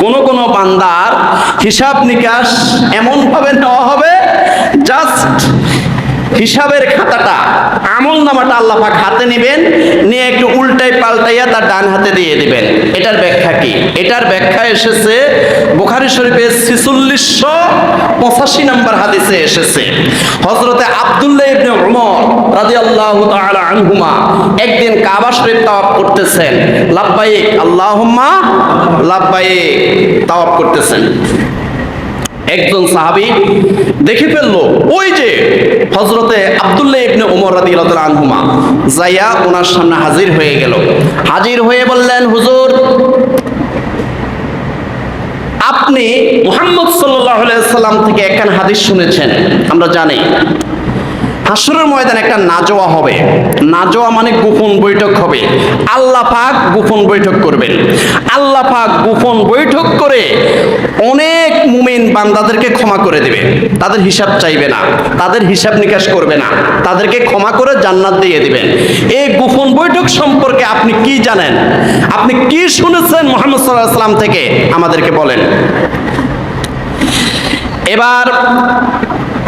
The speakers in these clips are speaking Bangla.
কোন কোন বান্দার হিসাব নিকাশ এমন ভাবে নেওয়া হবে জাস্ট হিসাবের খাতাটা আমল নামাটা আল্লাহ হাতে নেবেন, নিয়ে একটু উল্টাই পাল্টাইয়া তার ডান হাতে দিয়ে দিবেন। এটার ব্যাখ্যা কি? এটার ব্যাখ্যা এসেছে, বুখারী শরীফের ছিচল্লিশশো পঁচাশি নম্বর হাদিসে এসেছে। হজরতে আব্দুল্লাহ ইবনে উমর রাদিয়াল্লাহু তাআলা আনহুমা একদিন কাবা শরীফ তাওয়াফ করতেছেন। লাব্বাইক, আল্লাহুম্মা লাব্বাইক তাওয়াফ করতেছেন। একজন সাহাবী দেখে ফেলল, ওই যে হজরতে আব্দুল্লাহ ইবনে উমর রাদিয়াল্লাহু আনহুমা যাইয়া ওনার সামনে হাজির হয়ে গেল। হাজির হয়ে বললেন, হুজুর, আপনি মুহাম্মদ সাল্লাল্লাহু আলাইহি সাল্লাম থেকে একখান হাদিস শুনেছেন, আমরা জানি। হাসরের ময়দানে একটা নাজোয়া হবে। নাজোয়া মানে গোপন বৈঠক হবে। আল্লাহ পাক গোপন বৈঠক করবেন। আল্লাহ পাক গোপন বৈঠক করে অনেক মুমিন বান্দাদেরকে ক্ষমা করে দেবে। তাদের হিসাব চাইবে না, তাদের হিসাব নিকাশ করবে না, তাদেরকে ক্ষমা করে জান্নাত দিয়ে দিবেন। এই গোপন বৈঠক সম্পর্কে আপনি কি জানেন? আপনি কি শুনেছেন মোহাম্মদ সাল্লাহ সাল্লাম থেকে? আমাদেরকে বলেন। এবার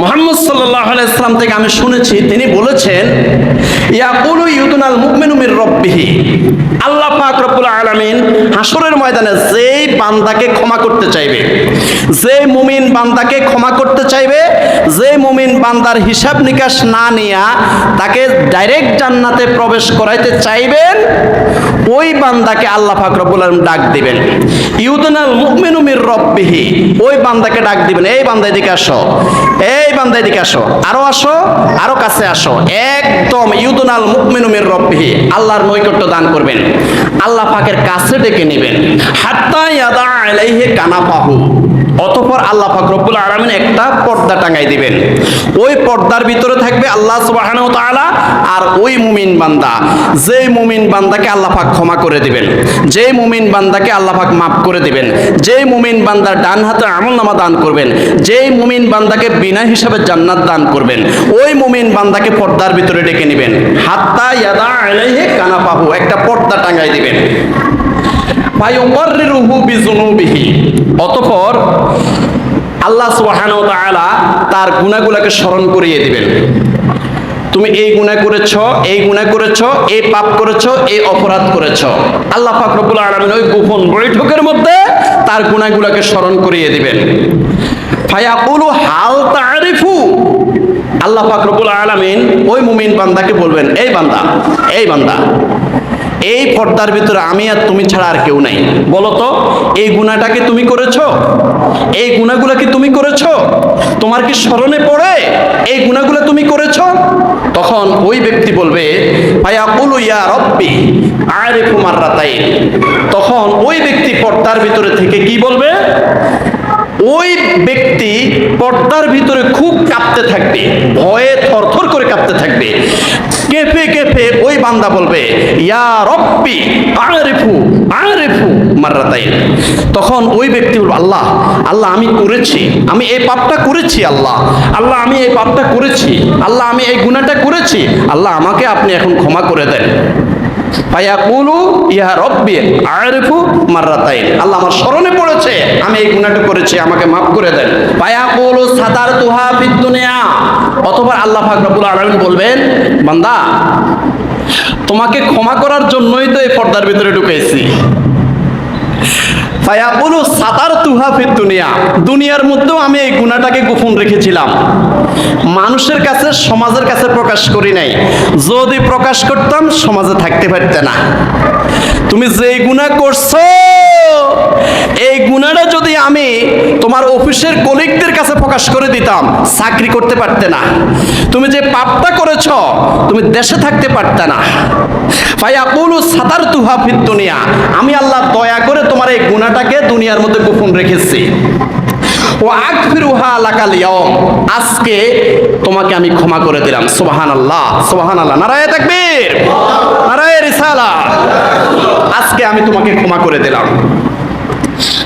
মোহাম্মদ সাল্লাল্লাহু আলাইহি সাল্লাম থেকে আমি শুনেছি, তিনি বলেছেন, ইয়াকুলু ইউদনাল মুমিনু মির রাব্বিহি। আল্লাহ পাক রব্বুল আলামিন হাসরের ময়দানে যেই বান্দাকে ক্ষমা করতে চাইবে যে মুমিন বান্দাকে ক্ষমা করতে চাইবে যে মুমিন বান্দার হিসাব নিকাশ না নিয়া তাকে ডাইরেক্ট জান্নাতে প্রবেশ করাইতে চাইবেন, ওই বান্দাকে আল্লাহ পাক রব্বুল আলামিন ডাক দিবেন। ইউদনাল মুমিনু মির রাব্বিহি, ওই বান্দাকে ডাক দিবেন, এই বান্দা এদিকে আসো, এই বান্দা এদিকে আসো। আরও আসো, আরও কাছে আসো। একদম ইউদুনাল মুকমিনুমের মির রাব্বিহি, আল্লাহর নৈকট্য দান করবেন। আল্লাহ পাকের কাছে ডেকে নেবেন। হাত্তা ইয়াদা আলাইহি কানাফাহু। অতঃপর আল্লাহ পাক রব্বুল আলামিন একটা পর্দা টাঙাই দিবেন। ওই পর্দার ভিতরে থাকবে আল্লাহ সুবহানাহু ওয়া তাআলা আর ওই মুমিন বান্দা। যে মুমিন বান্দাকে আল্লাহ পাক ক্ষমা করে দিবেন যে মুমিন বান্দাকে আল্লাহ পাক মাফ করে দিবেন যে মুমিন বান্দার ডান হাতে আমল নামা দান করবেন যে মুমিন বান্দাকে বিনা হিসাবে জান্নাত দান করবেন, ওই মুমিন বান্দাকে পর্দার ভিতরে ডেকে নেবেন। হাত্তা ইয়াদা আলাইহি কানাফাহু, একটা পর্দা টাঙাই দিবেন। অতঃপর আল্লাহ তাআলা তার গুনাহগুলোকে স্মরণ করিয়ে দিবেন। তুমি এই গুনাহ করেছ, এই গুনাহ করেছ, এই পাপ করেছ, এই অপরাধ করেছ। আল্লাহ ওই গোপন বৈঠকের মধ্যে তার গুনাহগুলোকে স্মরণ করিয়ে দিবেন। হাল আল্লাহ পাক রব্বুল আলামিন ওই মুমিন বান্দাকে বলবেন, এই বান্দা এই বান্দা এই পর্দার ভিতরে আমি আর তুমি ছাড়া আর কেউ নাই। বলো তো, এই গুণাটাকে তুমি করেছ? এই গুণাগুলো কি তুমি করেছ? তোমার কি স্মরণে পড়ে? এই গুণাগুলো তুমি করেছ? তখন ওই ব্যক্তি বলবে ভাইয়া কুলু ইয়া রব্বি, আরিফু মাররাতাইন। তখন ওই ব্যক্তি পর্দার ভিতরে থেকে কি বলবে? ওই ব্যক্তি পর্দার ভিতরে খুব কাঁপতে থাকবে, ভয়ে থরথর করে কাঁপতে থাকবে। কেঁপে কেঁপে ওই বান্দা বলবে, ইয়া রব্বি, আরেফু আরেফু মাররাতাইন। তখন ওই ব্যক্তি বলবে, আল্লাহ আল্লাহ, আমি করেছি, আমি এই পাপটা করেছি, আল্লাহ আল্লাহ, আমি এই পাপটা করেছি, আল্লাহ, আমি এই গুনাহটা করেছি, আল্লাহ, আমাকে আপনি এখন ক্ষমা করে দেন। ফায়াকুলু, ইয়া রব্বি, আরিফু মাররাতাইন। আল্লাহ আমার স্মরণে পড়েছে, আমি এই গুনাহটা করেছি, আমাকে মাফ করে দেন। ফায়াকুলু সাতার তুহা ফিদ অথবা আল্লাহ পাক রব্বুল আলামিন বলবেন, বান্দা, তোমাকে ক্ষমা করার জন্যই তো এই পর্দার ভিতরে ঢুকেছি। সাতার তুহা ফিদ দুনিয়া। দুনিয়ার মধ্যেও আমি এই গুণাটাকে গোপন রেখেছিলাম। মানুষের কাছে, সমাজের কাছে প্রকাশ করি নাই। যদি প্রকাশ করতাম, সমাজে থাকতে পারতে না। তুমি যে গুণা করছ, এই গুণাটা যদি আমি তোমার অফিসের কলিগদের কাছে প্রকাশ করে দিতাম। চাকরি করতে পারতে না। তুমি যে পাপটা করেছ, তুমি দেশে থাকতে পারতে না। ফায়াকুলু সাতার তুহা ফিদ দুনিয়া। আমি আল্লাহ দয়া করে তোমার এই গুণাটাকে দুনিয়ার মধ্যে গোপন রেখেছি। ও আকফিরুহা লাকাল ইয়াউম। আজকে তোমাকে আমি ক্ষমা করে দিলাম। সুবহানাল্লাহ সুবহানাল্লাহ। নারায়ে তাকবীর, নারায়ে রিসালা। আজকে আমি তোমাকে ক্ষমা করে দিলাম।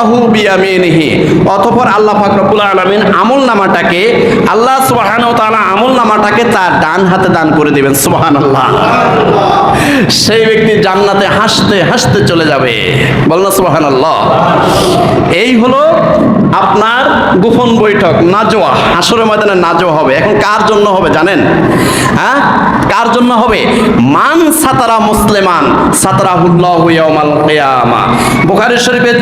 কিতাবাহু বিয়ামিনিহি। অতঃপর আল্লাহ পাক রব্বুল আলামিন আমলনামাটাকে আল্লাহ সুবহানাহু তাআলা আমলনামাটাকে তার ডান হাতে দান করে দিবেন, সুবহানাল্লাহ। সেই ব্যক্তি জান্নাতে হাসতে হাসতে চলে যাবে। বল না সুবাহান আল্লাহ এই হলো আপনার গোপন বৈঠক, নাজোয়া। হাসরের ময়দানে নাজোয়া হবে। এখন কার জন্য হবে জানেন? হ্যাঁ? কার জন্য হবে? মান সাতারা মুসলিমান, সাতারাহুল্লাহু ইয়াউমাল কিয়ামা। বুখারী শরীফের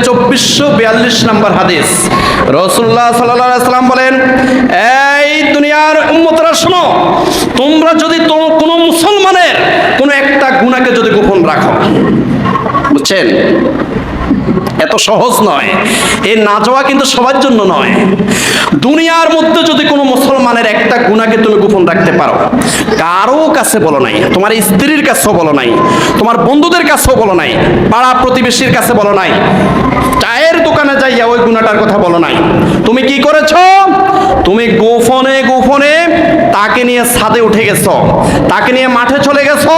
2442 নম্বর হাদিস। সাল্লাল্লাহু সাল্লাম বলেন, এই দুনিয়ার উম্মতরা শোনো, তোমরা যদি কোনো মুসলমানের কোনো একটা গুণাকে যদি গোপন রাখো। বুঝছেন? এত সহজ নয়। এ না যাওয়া কিন্তু সবার জন্য নয়। দুনিয়ার মধ্যে যদি কোনো মুসলমানের একটা গুণাকে তুমি গোপন রাখতে পারো কারও কাছে বলো নাই, তোমার স্ত্রীর কাছেও বলো নাই, তোমার বন্ধুদের কাছেও বলো নাই, পাড়া প্রতিবেশীর কাছে বলো নাই, চায়ের দোকানে যাইয়া ওই গুণাটার কথা বলো নাই। তুমি কি করেছ? তুমি গোপনে গোপনে তাকে নিয়ে ছাদে উঠে গেছো, তাকে নিয়ে মাঠে চলে গেছো,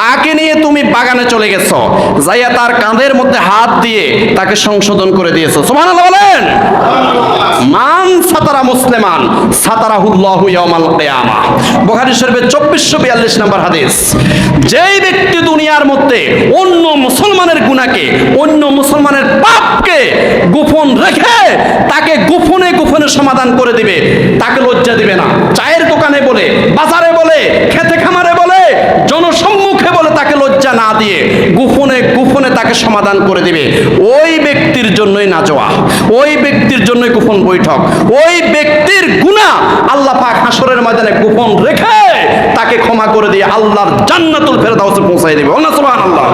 তাকে নিয়ে তুমি বাগানে চলে গেছো, যাইয়া তার কাঁধের মধ্যে হাত দিয়ে তাকে সংশোধন করে দিয়েছ। সুবহানাল্লাহ বলেন। মুসলিমান সাতারাহুল্লাহু কিয়ামা। বুখারী শরীফের 2442 নম্বর হাদিস, যেই ব্যক্তি দুনিয়ার মধ্যে অন্য মুসলমানের গুনাহকে, অন্য মুসলমানের পাপকে গোপন রেখে তাকে গোপনে গোপনে সমাধান করে দিবে, তাকে লজ্জা দিবে না। চায়ের দোকানে বলে, বাজারে বলে, খেতে খামারে বলে, জনসম্মুখে বলে তাকে লজ্জা না দিয়ে গোপনে গোপনে তাকে সমাধান করে দিবে। ওই ব্যক্তির জন্যই না যাওয়া ওই ব্যক্তির জন্যই গোপন বৈঠক। ওই ব্যক্তির গুণা আল্লাহ পাক হাসরের ময়দানে গোপন রেখে তাকে ক্ষমা করে দিয়ে আল্লাহর জান্নাতুল ফেরদাউসে পৌঁছাই দেবে। আল্লাহ সুবহানাল্লাহ।